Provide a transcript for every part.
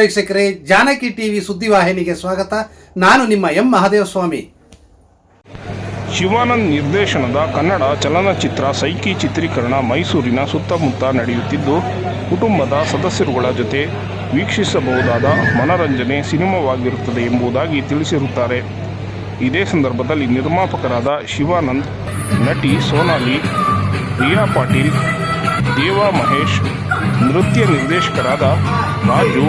ವೀಕ್ಷಕರೇ, ಜಾನಕಿ ಟಿವಿ ಸುದ್ದಿವಾಹಿನಿಗೆ ಸ್ವಾಗತ. ನಾನು ನಿಮ್ಮ ಎಂ ಮಹಾದೇವಸ್ವಾಮಿ. ಶಿವಾನಂದ್ ನಿರ್ದೇಶನದ ಕನ್ನಡ ಚಲನಚಿತ್ರ ಸೈಕಿ ಚಿತ್ರೀಕರಣ ಮೈಸೂರಿನ ಸುತ್ತಮುತ್ತ ನಡೆಯುತ್ತಿದ್ದು, ಕುಟುಂಬದ ಸದಸ್ಯರುಗಳ ಜೊತೆ ವೀಕ್ಷಿಸಬಹುದಾದ ಮನರಂಜನೆ ಸಿನಿಮಾವಾಗಿರುತ್ತದೆ ಎಂಬುದಾಗಿ ತಿಳಿಸಿರುತ್ತಾರೆ. ಇದೇ ಸಂದರ್ಭದಲ್ಲಿ ನಿರ್ಮಾಪಕರಾದ ಶಿವಾನಂದ್, ನಟಿ ಸೋನಾಲಿ ರಿಯಾ ಪಾಟೀಲ್, ದೇವಾ ಮಹೇಶ್, ನೃತ್ಯ ನಿರ್ದೇಶಕರಾದ ರಾಜು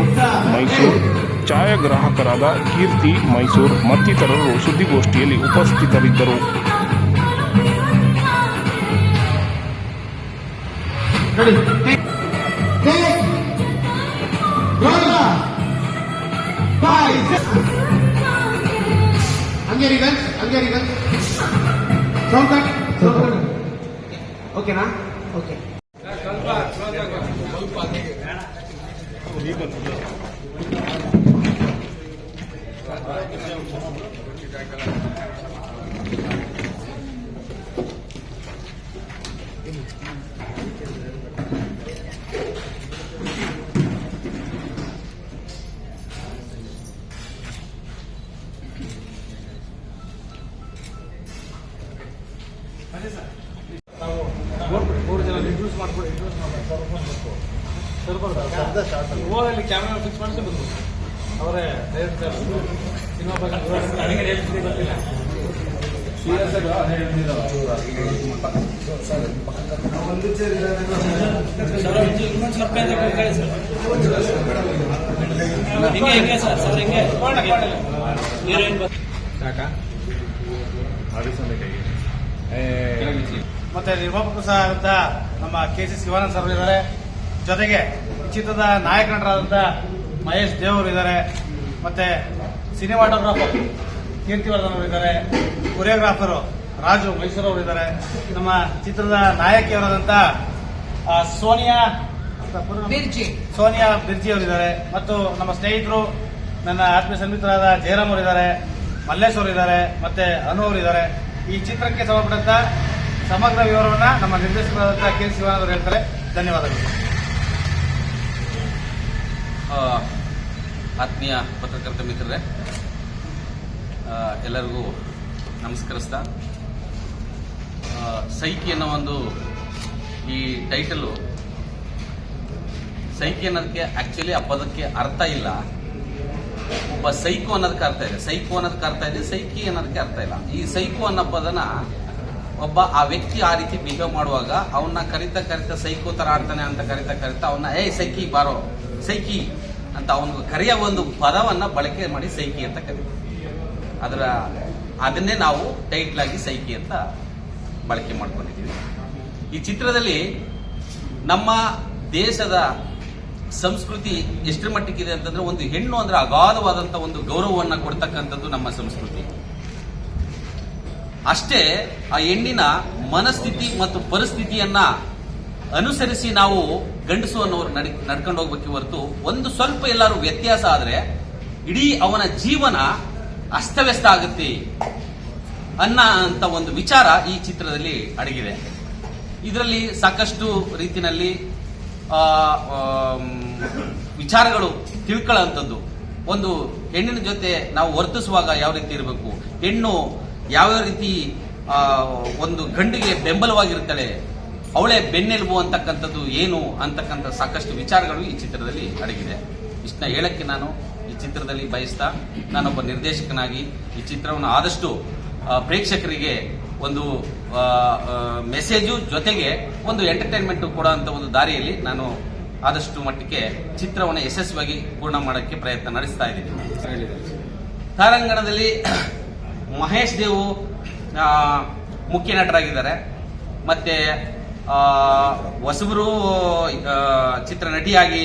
ಮೈಸೂರು. ಛಾಯಾಗ್ರಾಹಕರಾದ ಕೀರ್ತಿ ಮೈಸೂರು. ಮತ್ತಿತರರು ಸುದ್ದಿಗೋಷ್ಠಿಯಲ್ಲಿ ಉಪಸ್ಥಿತರಿದ್ದರು. ಓಕೆನಾ? ರಿವರ್ಸ್ ಹಂಗೆ ರಿವರ್ಸ್ ಸೌಂಡ್ ಕಟ್ ಓಕೆನಾ ಓಕೆ ಓದಲ್ಲಿ ಕ್ಯಾಮೆರಾ ಫಿಕ್ಸ್ ಮಾಡಿಸಿ ಬಂದು ಅವರೇ ಡೈರೆಕ್ಟರ್ ಸಿನಿಮಾ ಬಗ್ಗೆ ನನಗೆ ಗೊತ್ತಿಲ್ಲ. ಮತ್ತೆ ನಿರ್ಮಾಪಕರು ಸಹ ಅಂತ ನಮ್ಮ ಕೆ ಸಿ ಶಿವಾನಂದ್ ಸರ್ ಇದ್ದಾರೆ. ಜೊತೆಗೆ ಈ ಚಿತ್ರದ ನಾಯಕ ನಟರಾದಂತ ಮಹೇಶ್ ದೇವರು ಇದ್ದಾರೆ. ಮತ್ತೆ ಸಿನಿಮಾಟೋಗ್ರಾಫರ್ ಕೀರ್ತಿವರ್ಧನ್ ಅವರು ಇದ್ದಾರೆ. ಕೊರಿಯೋಗ್ರಾಫರ್ ರಾಜು ಮೈಸೂರು ಅವರು ಇದ್ದಾರೆ. ನಮ್ಮ ಚಿತ್ರದ ನಾಯಕಿಯವರಾದಂತ ಆ, ಸೋನಿಯಾ ಬಿರ್ಜಿ. ಸೋನಿಯಾ ಬಿರ್ಜಿ ಅವರಿದ್ದಾರೆ ಮತ್ತು ನಮ್ಮ ಸ್ನೇಹಿತರು ನನ್ನ ಆತ್ಮೀಯ ಸನ್ಮಿತರಾದ ಜಯರಾಮ್ ಅವರಿದ್ದಾರೆ ಮಲ್ಲೇಶ್ ಅವರಿದ್ದಾರೆ ಮತ್ತೆ ಅನು ಅವರಿದ್ದಾರೆ ಈ ಚಿತ್ರಕ್ಕೆ ಸಂಬಂಧಪಟ್ಟಂತ ಸಮಗ್ರ ವಿವರವನ್ನ ನಮ್ಮ ನಿರ್ದೇಶಕರಾದಂತಹ ಕೆ ಸಿವನ್ ಅವರು ಹೇಳ್ತಾರೆ. ಧನ್ಯವಾದಗಳು. ಆತ್ಮೀಯ ಪತ್ರಕರ್ತ ಮಿತ್ರರೇ ಎಲ್ಲರಿಗೂ ನಮಸ್ಕರಿಸ್ತಾ ಸೈಕಿ ಅನ್ನೋ ಒಂದು ಈ ಟೈಟಲು ಸೈಕಿ ಅನ್ನೋದಕ್ಕೆ ಆಕ್ಚುಲಿ ಆ ಪದಕ್ಕೆ ಅರ್ಥ ಇಲ್ಲ. ಒಬ್ಬ ಸೈಕೋ ಅನ್ನೋದಕ್ಕೆ ಅರ್ಥ ಇದೆ. ಸೈಕೋ ಅನ್ನೋದಕ್ಕೆ ಅರ್ಥ ಇದೆ, ಸೈಕಿ ಅನ್ನೋದಕ್ಕೆ ಅರ್ಥ ಇಲ್ಲ. ಈ ಸೈಕೋ ಅನ್ನೋ ಪದನ ಒಬ್ಬ ಆ ವ್ಯಕ್ತಿ ಆ ರೀತಿ ಬಿಹೇವ್ ಮಾಡುವಾಗ, ಅವನ್ನ ಕರಿತಾ ಕರಿತಾ ಸೈಕೋ ತರ ಆಡ್ತಾನೆ ಅಂತ ಕರಿತಾ ಕರಿತಾ ಅವನ್ನ, ಏಯ್ ಸೈಕಿ ಬಾರೋ. ಸೈಕಿ ಅಂತ ಒಂದು ಕರೆಯ ಒಂದು ಪದವನ್ನ ಬಳಕೆ ಮಾಡಿ ಸೈಕಿ ಅಂತ ಕರೀತೀವಿ ಅದರ ಅದನ್ನೇ ನಾವು ಟೈಟ್ಲ್ ಆಗಿ ಸೈಕಿ ಅಂತ ಬಳಕೆ ಮಾಡ್ಕೊಂಡಿದ್ದೀವಿ. ಈ ಚಿತ್ರದಲ್ಲಿ ನಮ್ಮ ದೇಶದ ಸಂಸ್ಕೃತಿ ಎಷ್ಟರ ಮಟ್ಟಿಗಿದೆ ಅಂತಂದ್ರೆ ಒಂದು ಹೆಣ್ಣು ಅಂದ್ರೆ ಅಗಾಧವಾದಂತ ಒಂದು ಗೌರವವನ್ನ ಕೊಡ್ತಕ್ಕಂಥದ್ದು ನಮ್ಮ ಸಂಸ್ಕೃತಿ. ಅಷ್ಟೇ ಆ ಹೆಣ್ಣಿನ ಮನಸ್ಥಿತಿ ಮತ್ತು ಪರಿಸ್ಥಿತಿಯನ್ನ ಅನುಸರಿಸಿ ನಾವು ಗಂಡಸು ಅನ್ನೋರು ನಡಿ ನಡ್ಕೊಂಡು ಹೋಗ್ಬೇಕು ಹೊರತು ಒಂದು ಸ್ವಲ್ಪ ಎಲ್ಲರೂ ವ್ಯತ್ಯಾಸ ಆದ್ರೆ ಇಡೀ ಅವನ ಜೀವನ ಅಸ್ತವ್ಯಸ್ತ ಆಗುತ್ತೆ ಅನ್ನ ಅಂತ ಒಂದು ವಿಚಾರ ಈ ಚಿತ್ರದಲ್ಲಿ ಅಡಗಿದೆ. ಇದರಲ್ಲಿ ಸಾಕಷ್ಟು ರೀತಿಯಲ್ಲಿ ವಿಚಾರಗಳು ತಿಳ್ಕೊಳ್ಳುವಂಥದ್ದು. ಒಂದು ಹೆಣ್ಣಿನ ಜೊತೆ ನಾವು ವರ್ತಿಸುವಾಗ ಯಾವ ರೀತಿ ಇರಬೇಕು? ಹೆಣ್ಣು ಯಾವ ರೀತಿ ಒಂದು ಗಂಡಿಗೆ ಬೆಂಬಲವಾಗಿರ್ತಾಳೆ ಅವಳೇ ಬೆನ್ನೆಲುಬು ಅಂತಕ್ಕಂಥದ್ದು ಏನು ಅಂತಕ್ಕಂಥ ಸಾಕಷ್ಟು ವಿಚಾರಗಳು ಈ ಚಿತ್ರದಲ್ಲಿ ಅಡಗಿದೆ. ಇಷ್ಟನ್ನ ಹೇಳಕ್ಕೆ ನಾನು ಈ ಚಿತ್ರದಲ್ಲಿ ಬಯಸ್ತಾ ನಾನೊಬ್ಬ ನಿರ್ದೇಶಕನಾಗಿ ಈ ಚಿತ್ರವನ್ನು ಆದಷ್ಟು ಪ್ರೇಕ್ಷಕರಿಗೆ ಒಂದು ಮೆಸೇಜು ಜೊತೆಗೆ ಒಂದು ಎಂಟರ್ಟೈನ್ಮೆಂಟ್ ಕೊಡೋ ಅಂತ ಒಂದು ದಾರಿಯಲ್ಲಿ ನಾನು ಆದಷ್ಟು ಮಟ್ಟಿಗೆ ಚಿತ್ರವನ್ನು ಯಶಸ್ವಿಯಾಗಿ ಪೂರ್ಣ ಮಾಡೋಕ್ಕೆ ಪ್ರಯತ್ನ ನಡೆಸ್ತಾ ಇದ್ದೀನಿ. ತಾರಂಗಣದಲ್ಲಿ ಮಹೇಶ್ ದೇವು ಮುಖ್ಯ ನಟರಾಗಿದ್ದಾರೆ. ಮತ್ತೆ ಹೊಸಬರು ಚಿತ್ರನಟಿಯಾಗಿ ಚಿತ್ರ ನಟಿಯಾಗಿ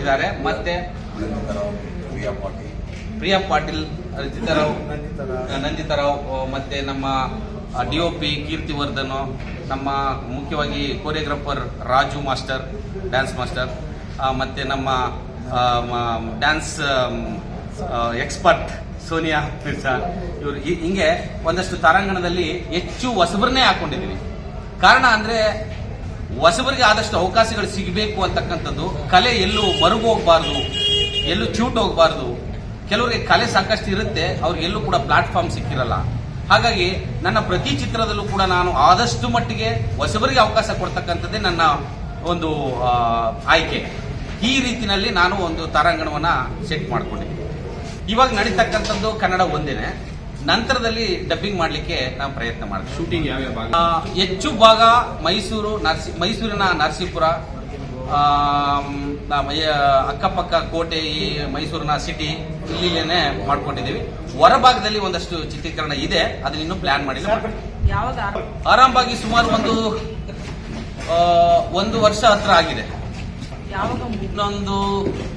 ಇದ್ದಾರೆ. ಮತ್ತೆ ಪ್ರಿಯಾ ಪಾಟೀಲ್. ರಚಿತಾರಾವ್ ನಂದಿತಾರಾವ್ ಮತ್ತೆ ನಮ್ಮ ಡಿ ಒ ಪಿ ಕೀರ್ತಿವರ್ಧನ್ ನಮ್ಮ ಮುಖ್ಯವಾಗಿ choreographer Raju master dance master ಮತ್ತೆ ನಮ್ಮ ಡ್ಯಾನ್ಸ್ ಎಕ್ಸ್ಪರ್ಟ್ ಸೋನಿಯಾ ಮಿರ್ಜಾ ಇವರು ಹಿಂಗೆ ಒಂದಷ್ಟು ತಾರಾಂಗಣದಲ್ಲಿ ಹೆಚ್ಚು ಹೊಸಬರನ್ನೇ ಹಾಕೊಂಡಿದ್ದೀವಿ ಕಾರಣ ಅಂದ್ರೆ ಹೊಸಬರಿಗೆ ಆದಷ್ಟು ಅವಕಾಶಗಳು ಸಿಗಬೇಕು ಅಂತಕ್ಕಂಥದ್ದು. ಕಲೆ ಎಲ್ಲೂ ಮರುಗೋಗಬಾರ್ದು ಎಲ್ಲೂ ಚೂಟ್ ಹೋಗಬಾರ್ದು. ಕೆಲವರಿಗೆ ಕಲೆ ಸಾಕಷ್ಟು ಇರುತ್ತೆ, ಅವ್ರಿಗೆ ಎಲ್ಲೂ ಕೂಡ ಪ್ಲಾಟ್ಫಾರ್ಮ್ ಸಿಕ್ಕಿರಲ್ಲ. ಹಾಗಾಗಿ ನನ್ನ ಪ್ರತಿ ಚಿತ್ರದಲ್ಲೂ ಕೂಡ ನಾನು ಆದಷ್ಟು ಮಟ್ಟಿಗೆ ಹೊಸಬರಿಗೆ ಅವಕಾಶ ಕೊಡ್ತಕ್ಕಂಥದ್ದೇ ನನ್ನ ಒಂದು ಆಯ್ಕೆ. ಈ ರೀತಿಯಲ್ಲಿ ನಾನು ಒಂದು ತಾರಾಂಗಣವನ್ನು ಸೆಟ್ ಮಾಡ್ಕೊಂಡಿದ್ದೀನಿ. ಇವಾಗ ನಡೀತಕ್ಕಂಥದ್ದು ಕನ್ನಡ ಒಂದೇನೆ. ನಂತರದಲ್ಲಿ ಡಬ್ಬಿಂಗ್ ಮಾಡಲಿಕ್ಕೆ ನಾವು ಪ್ರಯತ್ನ ಮಾಡ್ತೀವಿ ಶೂಟಿಂಗ್ ಭಾಗ? ಆ, ಹೆಚ್ಚು ಭಾಗ ಮೈಸೂರು ನರ್ಸಿ ಮೈಸೂರಿನ ನರಸೀಪುರ ಅಕ್ಕಪಕ್ಕ ಕೋಟೆ ಈ ಮೈಸೂರಿನ ಸಿಟಿ ಇಲ್ಲಿನೇ ಮಾಡ್ಕೊಂಡಿದ್ದೀವಿ. ಹೊರಭಾಗದಲ್ಲಿ ಒಂದಷ್ಟು ಚಿತ್ರೀಕರಣ ಇದೆ ಅದನ್ನ ಇನ್ನೂ ಪ್ಲಾನ್ ಮಾಡಿಲ್ಲ ಯಾವಾಗ? ಆರಾಮವಾಗಿ ಸುಮಾರು ಒಂದು ಒಂದು ವರ್ಷ ಹತ್ರ ಆಗಿದೆ. ಇನ್ನೊಂದು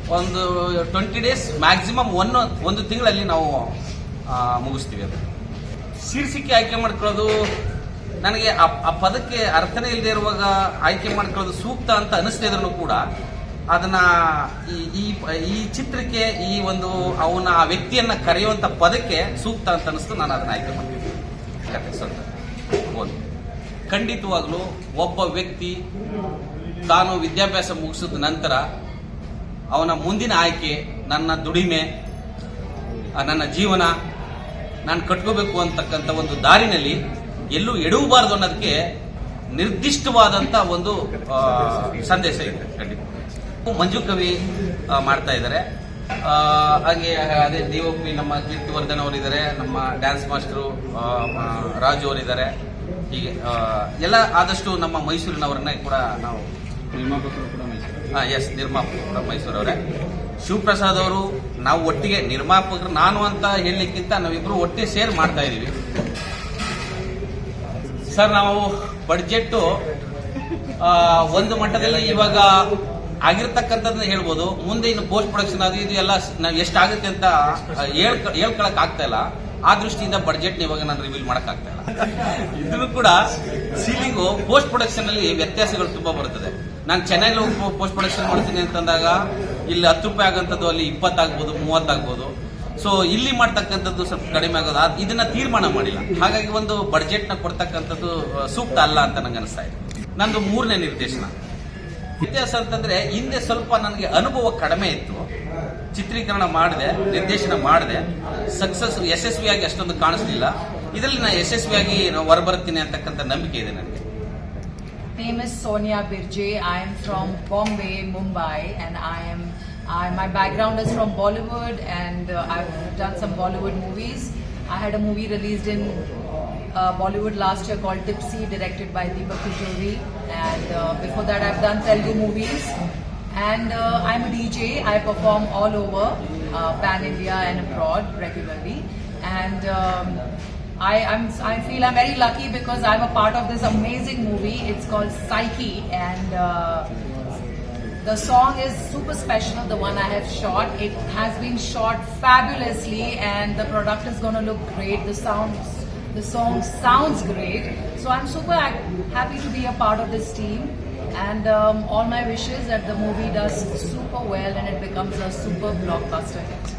ಒಂದು ಟ್ವೆಂಟಿ ಡೇಸ್ ಮ್ಯಾಕ್ಸಿಮಮ್ ಒನ್ ಒಂದು ತಿಂಗಳಲ್ಲಿ ನಾವು ಮುಗಿಸ್ತೀವಿ ಅದು ಶೀರ್ಷಿಕೆ ಆಯ್ಕೆ ಮಾಡ್ಕೊಳ್ಳೋದು ನನಗೆ ಆ ಪದಕ್ಕೆ ಅರ್ಥನೇ ಇಲ್ಲದೆ ಇರುವಾಗ ಆಯ್ಕೆ ಮಾಡ್ಕೊಳ್ಳೋದು ಸೂಕ್ತ ಅಂತ ಅನಿಸ್ತಾ ಇದ್ರು ಕೂಡ ಅದನ್ನ ಈ ಈ ಚಿತ್ರಕ್ಕೆ ಈ ಒಂದು ಅವನ ಆ ವ್ಯಕ್ತಿಯನ್ನ ಕರೆಯುವಂತ ಪದಕ್ಕೆ ಸೂಕ್ತ ಅಂತ ಅನಿಸ್ತು, ನಾನು ಅದನ್ನ ಆಯ್ಕೆ ಮಾಡ್ತೀನಿ. ಒಂದು ಖಂಡಿತವಾಗ್ಲೂ ಒಬ್ಬ ವ್ಯಕ್ತಿ ತಾನು ವಿದ್ಯಾಭ್ಯಾಸ ಮುಗಿಸಿದ ನಂತರ ಅವನ ಮುಂದಿನ ಆಯ್ಕೆ ನನ್ನ ದುಡಿಮೆ ನನ್ನ ಜೀವನ ನಾನು ಕಟ್ಕೋಬೇಕು ಅಂತಕ್ಕಂಥ ಒಂದು ದಾರಿನಲ್ಲಿ ಎಲ್ಲೂ ಎಡವಬಾರದು ಅನ್ನೋದಕ್ಕೆ ನಿರ್ದಿಷ್ಟವಾದಂತ ಒಂದು ಸಂದೇಶ ಇದೆ ಖಂಡಿತ. ಮಂಜು ಕವಿ ಮಾಡ್ತಾ ಇದ್ದಾರೆ. ಹಾಗೆ ಅದೇ ಡಿಒಪಿ ನಮ್ಮ ಕೀರ್ತಿವರ್ಧನ್ ಅವರಿದ್ದಾರೆ ನಮ್ಮ ಡ್ಯಾನ್ಸ್ ಮಾಸ್ಟರು ರಾಜು ಅವರಿದ್ದಾರೆ. ಹೀಗೆ ಎಲ್ಲ ಆದಷ್ಟು ನಮ್ಮ ಮೈಸೂರಿನವರನ್ನೇ ಕೂಡ ನಾವು ನಿರ್ಮಾಪಕರು ಕೂಡ ಮೈಸೂರು. ಎಸ್ ನಿರ್ಮಾಪಕರು ಕೂಡ ಮೈಸೂರವರೇ. ಶಿವಪ್ರಸಾದ್ ಅವರು ನಾವು ಒಟ್ಟಿಗೆ ನಿರ್ಮಾಪಕರು ನಾನು ಅಂತ ಹೇಳಲಿಕ್ಕಿಂತ ನಾವಿಬ್ರು ಒಟ್ಟಿಗೆ ಶೇರ್ ಮಾಡ್ತಾ ಇದೀವಿ. ಸರ್ ನಾವು ಬಡ್ಜೆಟ್ ಒಂದು ಮಟ್ಟದಲ್ಲಿ ಇವಾಗ ಆಗಿರ್ತಕ್ಕಂಥದ್ದನ್ನ ಹೇಳ್ಬೋದು. ಮುಂದೆ ಇನ್ನು ಪೋಸ್ಟ್ ಪ್ರೊಡಕ್ಷನ್ ಅದು ಇದು ಎಲ್ಲ ನಾವು ಎಷ್ಟಾಗುತ್ತೆ ಅಂತ ಹೇಳ್ಕ ಹೇಳ್ಕೊಳಕ್ ಆಗ್ತಾ ಇಲ್ಲ. ಆ ದೃಷ್ಟಿಯಿಂದ ಬಡ್ಜೆಟ್ ಇವಾಗ ನಾನು ರಿವೀಲ್ ಮಾಡಕ್ ಆಗ್ತಾ ಇಲ್ಲ. ಇದ್ರೂ ಕೂಡ ಸೀಲಿಂಗು ಪೋಸ್ಟ್ ಪ್ರೊಡಕ್ಷನ್ ಅಲ್ಲಿ ವ್ಯತ್ಯಾಸಗಳು ತುಂಬಾ ಬರುತ್ತದೆ. ನಾನು ಚೆನ್ನೈಲಿ ಪೋಸ್ಟ್ ಪ್ರೊಡಕ್ಷನ್ ಮಾಡ್ತೀನಿ ಅಂತಂದಾಗ ಇಲ್ಲಿ ಹತ್ತು ರೂಪಾಯಿ ಆಗೋಂಥದ್ದು, ಅಲ್ಲಿ ಇಪ್ಪತ್ತಾಗ್ಬೋದು ಮೂವತ್ತಾಗ್ಬೋದು ಸೊ ಇಲ್ಲಿ ಮಾಡ್ತಕ್ಕಂಥದ್ದು ಸ್ವಲ್ಪ ಕಡಿಮೆ ಆಗೋದು. ಇದನ್ನ ತೀರ್ಮಾನ ಮಾಡಿಲ್ಲ. ಹಾಗಾಗಿ ಒಂದು ಬಡ್ಜೆಟ್ನ ಕೊಡ್ತಕ್ಕಂಥದ್ದು ಸೂಕ್ತ ಅಲ್ಲ ಅಂತ ನಂಗೆ ಅನಿಸ್ತಾ ಇದೆ. ನಂದು ಮೂರನೇ ನಿರ್ದೇಶನ. ವ್ಯತ್ಯಾಸ ಅಂತಂದ್ರೆ, ಹಿಂದೆ ಸ್ವಲ್ಪ ನನಗೆ ಅನುಭವ ಕಡಿಮೆ ಇತ್ತು. ಚಿತ್ರೀಕರಣ ಮಾಡಿದೆ, ನಿರ್ದೇಶನ ಮಾಡಿದೆ. ಸಕ್ಸಸ್ ಯಶಸ್ವಿಯಾಗಿ ಅಷ್ಟೊಂದು ಕಾಣಿಸ್ಲಿಲ್ಲ. ಇದರಲ್ಲಿ ನಾನು ಯಶಸ್ವಿಯಾಗಿ ಹೊರಬರ್ತೀನಿ ಅಂತಕ್ಕಂಥ ನಂಬಿಕೆ ಇದೆ ನನಗೆ. Name is Sonia Birje. I am from Bombay, Mumbai, and I am. I, my background is from Bollywood, and uh, I've done some Bollywood movies. I had a movie released in uh, Bollywood last year called Tipsy, directed by Deepak Kujori, and uh, before that, I've done Telugu movies. And uh, I'm a DJ. I perform all over uh, pan India and abroad regularly. And um, I, I'm, I feel I'm very lucky because I'm a part of this amazing movie. It's called Psyche, and uh, the song is super special. The one I have shot, it has been shot fabulously, and the product is going to look great. The sounds, the song sounds great. So I'm super happy to be a part of this team. And um, all my wishes that the movie does super well and it becomes a super blockbuster hit.